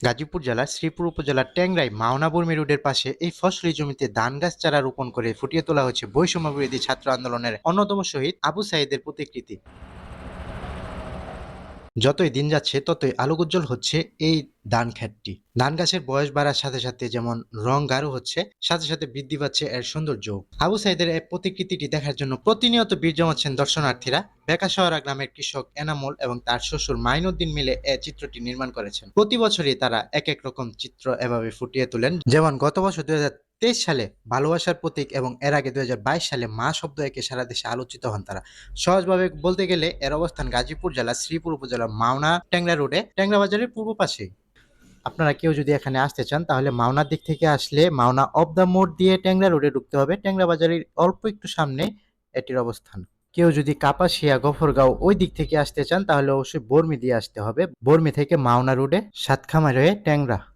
গাজীপুর জেলার শ্রীপুর উপজেলার ট্যাংরাই মাওনা বর্মী রোডের পাশে এই ফসলি জমিতে ধান গাছ চারা রোপণ করে ফুটিয়ে তোলা হচ্ছে বৈষম্য বিরোধী ছাত্র আন্দোলনের অন্যতম শহীদ আবু সাইদের প্রতিকৃতি। যতই দিন যাচ্ছে, ততই আলোকোজ্জ্বল হচ্ছে এই ধান ক্ষেতটি। ধান গাছের বয়স বাড়ার সাথে সাথে যেমন রং গাঢ় হচ্ছে, সাথে সাথে বৃদ্ধি পাচ্ছে এর সৌন্দর্য। আবু সাইদের এই প্রতিকৃতিটি দেখার জন্য প্রতিনিয়ত বীর জমাচ্ছেন দর্শনার্থীরা। বেকাশহরা গ্রামের কৃষক এনামল এবং তার শ্বশুর মাইনুদ্দিন মিলে এই চিত্রটি নির্মাণ করেছেন। প্রতি বছরই তারা এক এক রকম চিত্র এভাবে ফুটিয়ে তোলেন। যেমন গত বছর দুই তেইশ সালে ভালোবাসার প্রতীক এবং এর আগে দুই হাজার বাইশ সালে মা শব্দ একে সারা দেশে আলোচিত হন তারা। সহজভাবে বলতে গেলে এর অবস্থান গাজীপুর জেলার শ্রীপুর উপজেলার মাওনা ট্যাংরা রোডে ট্যাংরা বাজারের পূর্ব পাশে। আপনারা কেউ যদি এখানে আসতে চান, তাহলে মাওনার দিক থেকে আসলে মাওনা অফ দ্য মোড় দিয়ে ট্যাংরা রোডে ঢুকতে হবে। ট্যাংরা বাজারের অল্প একটু সামনে এটির অবস্থান। কেউ যদি কাপাসিয়া, গফরগাঁও ওই দিক থেকে আসতে চান, তাহলে অবশ্যই বর্মি দিয়ে আসতে হবে। বর্মি থেকে মাওনা রোডে সাতখামার হয়ে ট্যাংরা।